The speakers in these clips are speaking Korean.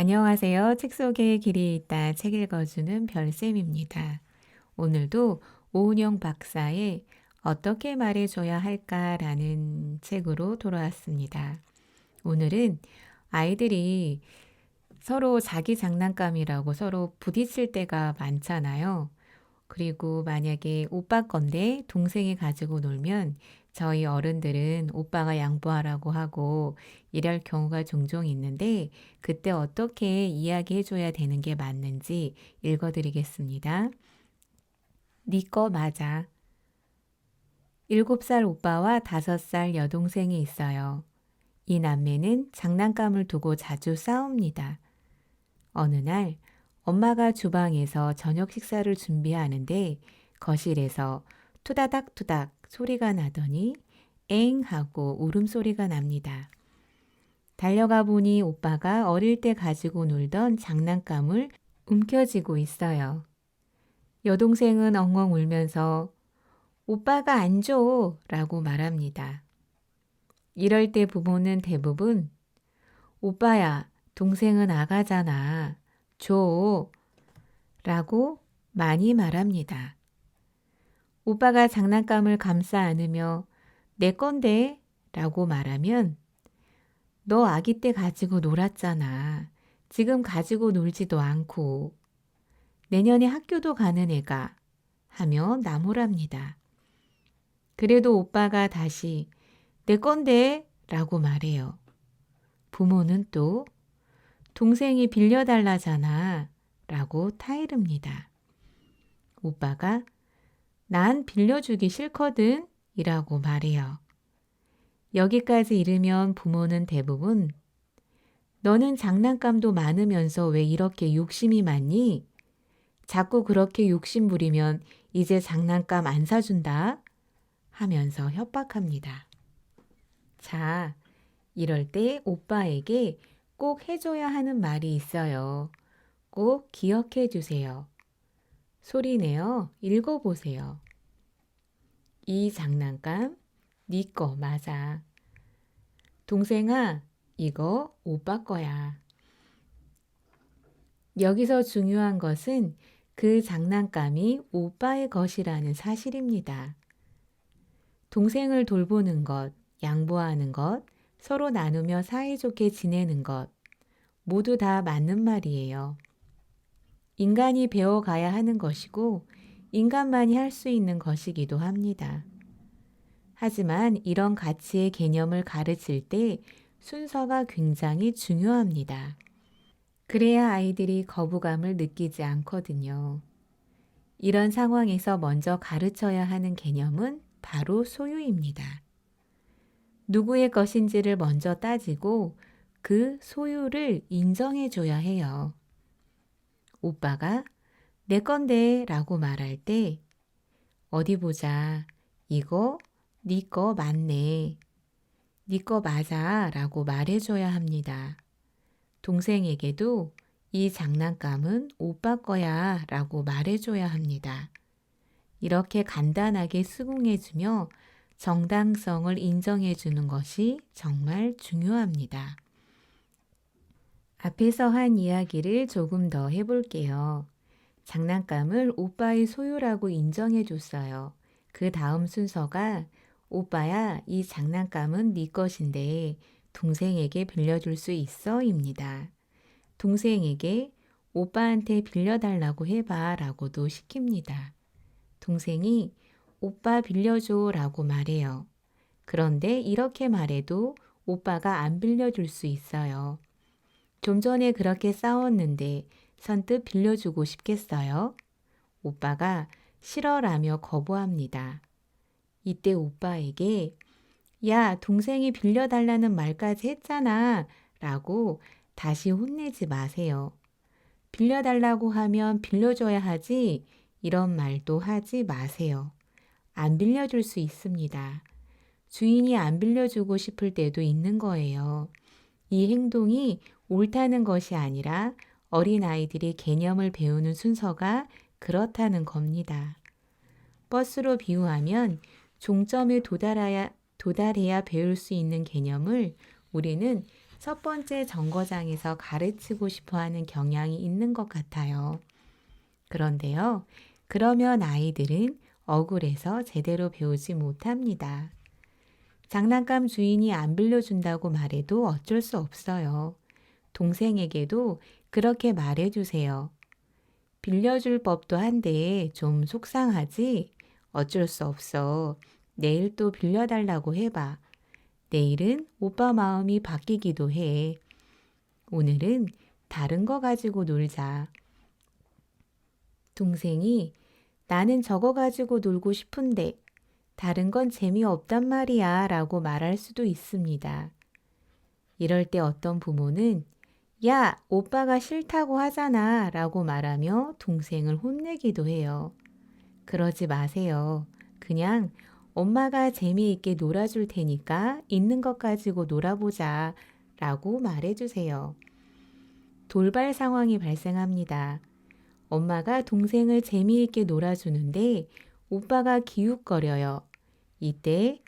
안녕하세요. 책 속에 길이 있다. 책 읽어주는 별쌤입니다. 오늘도 오은영 박사의 어떻게 말해줘야 할까라는 책으로 돌아왔습니다. 오늘은 아이들이 서로 자기 장난감이라고 서로 부딪힐 때가 많잖아요. 그리고 만약에 오빠 건데 동생이 가지고 놀면 저희 어른들은 오빠가 양보하라고 하고 이럴 경우가 종종 있는데 그때 어떻게 이야기해줘야 되는 게 맞는지 읽어드리겠습니다. 네거 맞아. 일곱 살 오빠와 다섯 살 여동생이 있어요. 이 남매는 장난감을 두고 자주 싸웁니다. 어느 날 엄마가 주방에서 저녁 식사를 준비하는데 거실에서 투다닥투닥 소리가 나더니 엥 하고 울음소리가 납니다. 달려가 보니 오빠가 어릴 때 가지고 놀던 장난감을 움켜쥐고 있어요. 여동생은 엉엉 울면서 오빠가 안 줘! 라고 말합니다. 이럴 때 부모는 대부분 오빠야, 동생은 아가잖아. 줘. 라고 많이 말합니다. 오빠가 장난감을 감싸 안으며 내 건데 라고 말하면 너 아기 때 가지고 놀았잖아. 지금 가지고 놀지도 않고 내년에 학교도 가는 애가 하며 나무랍니다. 그래도 오빠가 다시 내 건데 라고 말해요. 부모는 또 동생이 빌려달라잖아 라고 타이릅니다. 오빠가 난 빌려주기 싫거든 이라고 말해요. 여기까지 이르면 부모는 대부분 너는 장난감도 많으면서 왜 이렇게 욕심이 많니? 자꾸 그렇게 욕심 부리면 이제 장난감 안 사준다 하면서 협박합니다. 자, 이럴 때 오빠에게 꼭 해줘야 하는 말이 있어요. 꼭 기억해 주세요. 소리내어 읽어보세요. 이 장난감 네 거 맞아. 동생아, 이거 오빠 거야. 여기서 중요한 것은 그 장난감이 오빠의 것이라는 사실입니다. 동생을 돌보는 것, 양보하는 것, 서로 나누며 사이좋게 지내는 것, 모두 다 맞는 말이에요. 인간이 배워가야 하는 것이고, 인간만이 할 수 있는 것이기도 합니다. 하지만 이런 가치의 개념을 가르칠 때 순서가 굉장히 중요합니다. 그래야 아이들이 거부감을 느끼지 않거든요. 이런 상황에서 먼저 가르쳐야 하는 개념은 바로 소유입니다. 누구의 것인지를 먼저 따지고 그 소유를 인정해 줘야 해요. 오빠가 내 건데 라고 말할 때 어디 보자. 이거 네 거 맞네. 네 거 맞아 라고 말해줘야 합니다. 동생에게도 이 장난감은 오빠 거야 라고 말해줘야 합니다. 이렇게 간단하게 수긍해주며 정당성을 인정해주는 것이 정말 중요합니다. 앞에서 한 이야기를 조금 더 해볼게요. 장난감을 오빠의 소유라고 인정해 줬어요. 그 다음 순서가 오빠야, 이 장난감은 네 것인데 동생에게 빌려줄 수 있어? 입니다. 동생에게 오빠한테 빌려달라고 해봐 라고도 시킵니다. 동생이 오빠 빌려줘 라고 말해요. 그런데 이렇게 말해도 오빠가 안 빌려줄 수 있어요. 좀 전에 그렇게 싸웠는데 선뜻 빌려주고 싶겠어요? 오빠가 싫어라며 거부합니다. 이때 오빠에게 야, 동생이 빌려달라는 말까지 했잖아. 라고 다시 혼내지 마세요. 빌려달라고 하면 빌려줘야 하지. 이런 말도 하지 마세요. 안 빌려줄 수 있습니다. 주인이 안 빌려주고 싶을 때도 있는 거예요. 이 행동이 옳다는 것이 아니라 어린아이들이 개념을 배우는 순서가 그렇다는 겁니다. 버스로 비유하면 종점에 도달해야, 도달해야 배울 수 있는 개념을 우리는 첫 번째 정거장에서 가르치고 싶어 하는 경향이 있는 것 같아요. 그런데요, 그러면 아이들은 억울해서 제대로 배우지 못합니다. 장난감 주인이 안 빌려준다고 말해도 어쩔 수 없어요. 동생에게도 그렇게 말해주세요. 빌려줄 법도 한데 좀 속상하지? 어쩔 수 없어. 내일 또 빌려달라고 해봐. 내일은 오빠 마음이 바뀌기도 해. 오늘은 다른 거 가지고 놀자. 동생이 나는 저거 가지고 놀고 싶은데 다른 건 재미없단 말이야 라고 말할 수도 있습니다. 이럴 때 어떤 부모는 야, 오빠가 싫다고 하잖아 라고 말하며 동생을 혼내기도 해요. 그러지 마세요. 그냥 엄마가 재미있게 놀아줄 테니까 있는 것 가지고 놀아보자 라고 말해주세요. 돌발 상황이 발생합니다. 엄마가 동생을 재미있게 놀아주는데 오빠가 기웃거려요. 이때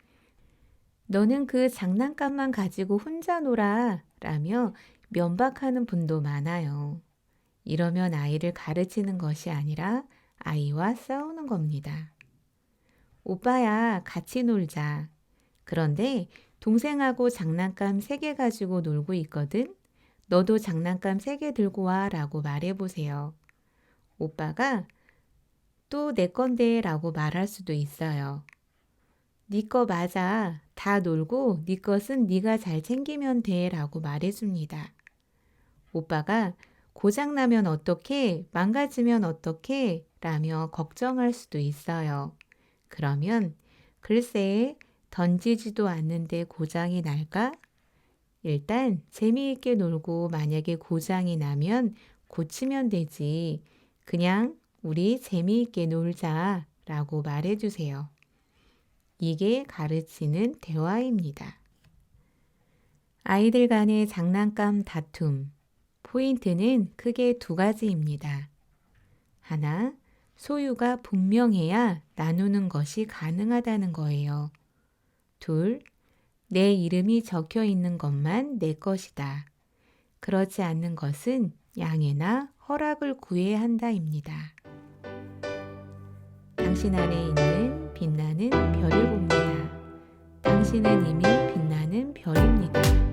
너는 그 장난감만 가지고 혼자 놀아 라며 면박하는 분도 많아요. 이러면 아이를 가르치는 것이 아니라 아이와 싸우는 겁니다. 오빠야, 같이 놀자. 그런데 동생하고 장난감 3개 가지고 놀고 있거든? 너도 장난감 3개 들고 와 라고 말해보세요. 오빠가 또 내 건데 라고 말할 수도 있어요. 네거 맞아. 다 놀고 네 것은 네가 잘 챙기면 돼 라고 말해줍니다. 오빠가 고장나면 어떡해? 망가지면 어떡해? 라며 걱정할 수도 있어요. 그러면 글쎄 던지지도 않는데 고장이 날까? 일단 재미있게 놀고 만약에 고장이 나면 고치면 되지. 그냥 우리 재미있게 놀자 라고 말해주세요. 이게 가르치는 대화입니다. 아이들 간의 장난감 다툼. 포인트는 크게 두 가지입니다. 하나, 소유가 분명해야 나누는 것이 가능하다는 거예요. 둘, 내 이름이 적혀 있는 것만 내 것이다. 그렇지 않는 것은 양해나 허락을 구해야 한다입니다. 당신 안에 있는 빛나는 별을 봅니다. 당신은 이미 빛나는 별입니다.